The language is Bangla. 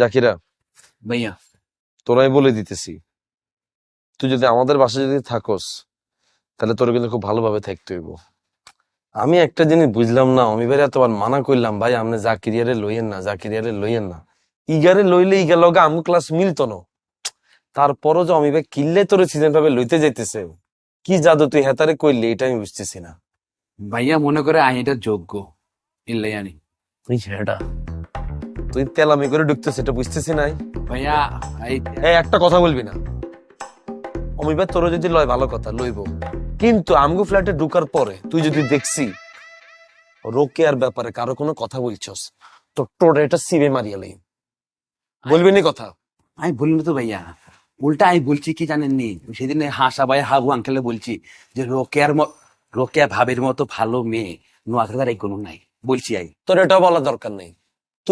জাকিরা ভাইয়া। তোরাই বলে দিতেছি তুই যদি আমাদের বাসায় যদি থাকস তাহলে তোর কিন্তু খুব ভালোভাবে থাকতে হইব। আমি একটা জিনিস বুঝলাম না অমিবারে এতবার মানা করলাম ভাই আপনি জাকিরিয়ারে লইয়েন না জাকিরিয়ারে লইয়েন না। ইগারে লইলে ইগা লগে আমু ক্লাস মিলতো না। তারপরও যে অমিবাই কিনলে তোর সিজন ভাবে লইতে যাইতেছে কি জাদু তুই হেতারে কইলে এটা আমি বুঝতেছি না। ভাইয়া মনে করে আই এটা যোগ্য ইল্লাই আনি। হেডা তুই তেলামি করে ঢুকতেছে এটা বুঝতেছি নাই। ভাইয়া এই একটা কথা বলবি না। অমিবাদ তোর যদি লয় ভালো কথা লইব। কিন্তু আমগো ফ্ল্যাটে ঢুকার পরে তুই যদি দেখছি রোকেয়ার ব্যাপারে কারও কোনো কথা বলছস তো তোর এটা সিবে মারিয়ালি বলবি নি কথা? আমি বলিনি তো ভাইয়া। উল্টা আমি বলছি কি জানেননি সেদিন এই হাসা ভাই হাগু আঙ্কেলে বলছি যে রোকেয়ার রোকেয়া ভাবের মতো ভালো মেয়ে নোয়াখালীর এই কোনো নাই। বলছি আই। তোর এটা বলার দরকার নেই।